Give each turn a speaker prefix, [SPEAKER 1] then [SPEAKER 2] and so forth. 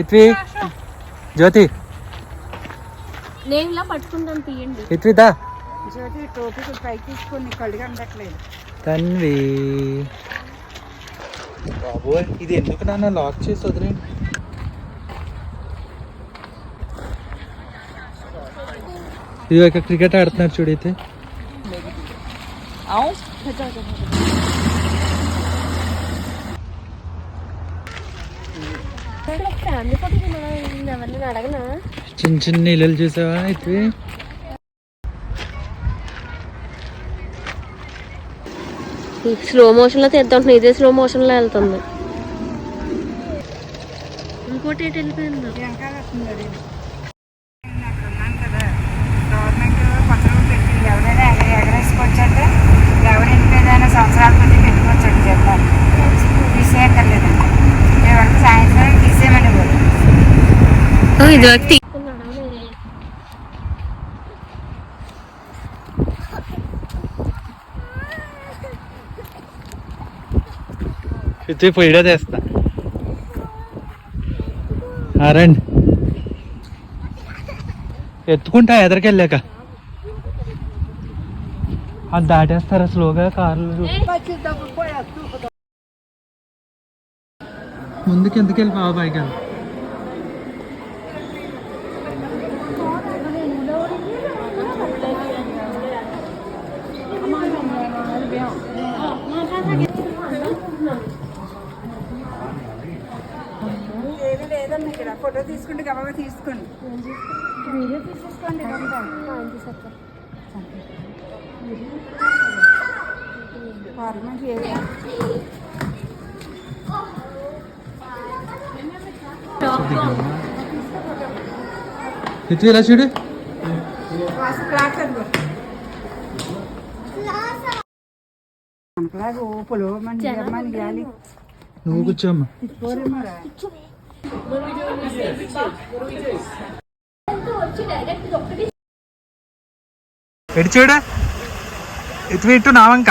[SPEAKER 1] ఇత్వి జ్యోతి.
[SPEAKER 2] నేను ఇలా పట్టుకుంటాను తీయండి
[SPEAKER 1] ఇత్విదా
[SPEAKER 3] జ్యోతి టోపీ పైకి తీసుకొని కళ్ళు కనడట్లేదు
[SPEAKER 1] తన్వి. బాబోయ్ ఇది ఎందుకు నాన్న లాక్ చేసి వదిలే ఇది ఒక క్రికెట్ ఆడుతున్నారు చూడైతే
[SPEAKER 2] ఫ్యామిలీ
[SPEAKER 1] చిన్న చిన్న ఇల్లులు చూసావా ఇత్వి
[SPEAKER 2] స్లో మోషన్లో తీద్దాం ఇదే స్లో మోషన్లో వెళ్తుంది. ఇంకోటి ఎటు వెళ్ళిపోయిందో? ఇది వ్యక్తి.
[SPEAKER 1] ఇది పొయ్యిడా చేస్తా రండి. ఎత్తుకుంటా ఎదరికెళ్ళాక. అది దాటేస్తారా స్లోగా కార్లు? ముందుకు ఎందుకు వెళ్ళి బాబా వెళ్ళి
[SPEAKER 3] లేదన్న ఇక్కడ. ఫోటో తీసుకుంటే గబాగా తీసుకోండి. వీడియో తీసేసుకోండి. పార్లమెంట్ ఏరియా
[SPEAKER 1] ఇత్వి ఇలా చూడు.
[SPEAKER 3] మనకులాగా ఊపులు మన జర్మన్ గాలి.
[SPEAKER 1] నువ్వు కూర్చోమ్మా
[SPEAKER 3] పోరేమరా
[SPEAKER 1] చూడు? ఇటు ఇటు నావంక